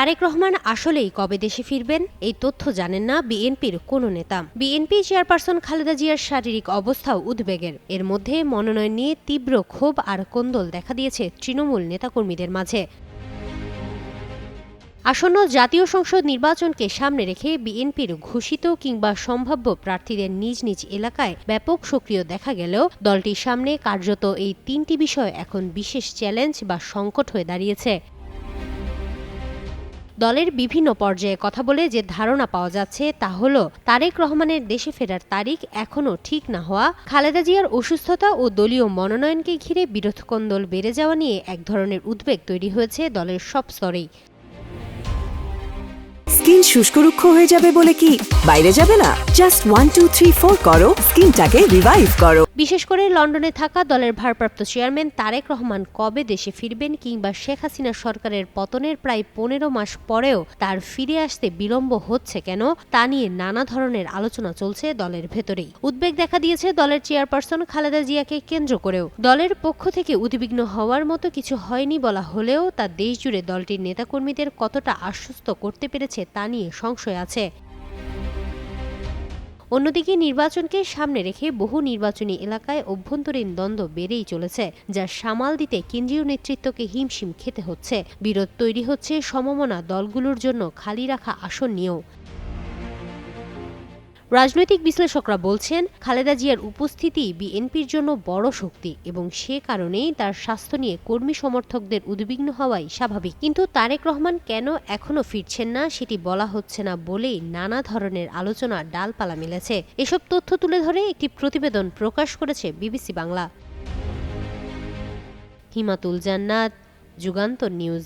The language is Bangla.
তারেক রহমান আসলেই কবে দেশে ফিরবেন, এই তথ্য জানেন না বিএনপির কোনো নেতা। বিএনপি চেয়ারপারসন খালেদা জিয়ার শারীরিক অবস্থাও উদ্বেগের। এর মধ্যে মনোনয়ন নিয়ে তীব্র ক্ষোভ আর কোন্দল দেখা দিয়েছে তৃণমূল নেতাকর্মীদের মাঝে। আসন্ন জাতীয় সংসদ নির্বাচনকে সামনে রেখে বিএনপির ঘোষিত কিংবা সম্ভাব্য প্রার্থীদের নিজ নিজ এলাকায় ব্যাপক সক্রিয় দেখা গেলেও দলটির সামনে কার্যত এই তিনটি বিষয় এখন বিশেষ চ্যালেঞ্জ বা সংকট হয়ে দাঁড়িয়েছে। দলের বিভিন্ন পর্যায়ে কথা বলে যে ধারণা পাওয়া যাচ্ছে তা হল, তারেক রহমানের দেশে ফেরার তারিখ এখনও ঠিক না হওয়া, খালেদা জিয়ার অসুস্থতা ও দলীয় মনোনয়নকে ঘিরে বিরোধকন্দল বেড়ে যাওয়া নিয়ে এক ধরনের উদ্বেগ তৈরি হয়েছে দলের সব স্তরেই। স্কিন শুষ্ক রুক্ষ হয়ে যাবে বলে কি? বাইরে যাবে না। Just one two three four করো। স্কিনটাকে রিভাইভ করো। বিশেষ করে লন্ডনে থাকা দলের ভারপ্রাপ্ত চেয়ারম্যান তারেক রহমান কবে দেশে ফিরবেন কিংবা শেখ হাসিনা সরকারের পতনের প্রায় পনেরো মাস পরেও তার ফিরে আসতে বিলম্ব হচ্ছে কেন, তা নিয়ে নানা ধরনের আলোচনা চলছে দলের ভেতরেই। উদ্বেগ দেখা দিয়েছে দলের চেয়ারপারসন খালেদা জিয়াকে কেন্দ্র করেও। দলের পক্ষ থেকে উদ্বিগ্ন হওয়ার মতো কিছু হয়নি বলা হলেও তা দেশজুড়ে দলটির নেতাকর্মীদের কতটা আশ্বস্ত করতে পেরেছে তা নিয়ে সংশয় আছে। অন্যদিকে নির্বাচনকে সামনে রেখে বহু নির্বাচনী এলাকায় অভ্যন্তরীণ দ্বন্দ্ব বেড়েই চলেছে, যা সামাল দিতে কেন্দ্রীয় নেতৃত্বকে হিমশিম খেতে হচ্ছে। বিরোধ তৈরি হচ্ছে সমমনা দলগুলোর জন্য খালি রাখা আসন নিয়েও। রাজনৈতিক বিশ্লেষকরা বলছেন, খালেদা জিয়ার উপস্থিতি বিএনপির জন্য বড় শক্তি এবং সে কারণেই তার স্বাস্থ্য নিয়ে কর্মী সমর্থকদের উদ্বিগ্ন হওয়াই স্বাভাবিক। কিন্তু তারেক রহমান কেন এখনও ফিরছেন না সেটি বলা হচ্ছে না বলেই নানা ধরনের আলোচনা ডালপালা মিলেছে। এসব তথ্য তুলে ধরে একটি প্রতিবেদন প্রকাশ করেছে বিবিসি বাংলা। হিমাতুল জান্নাত, যুগান্তর নিউজ।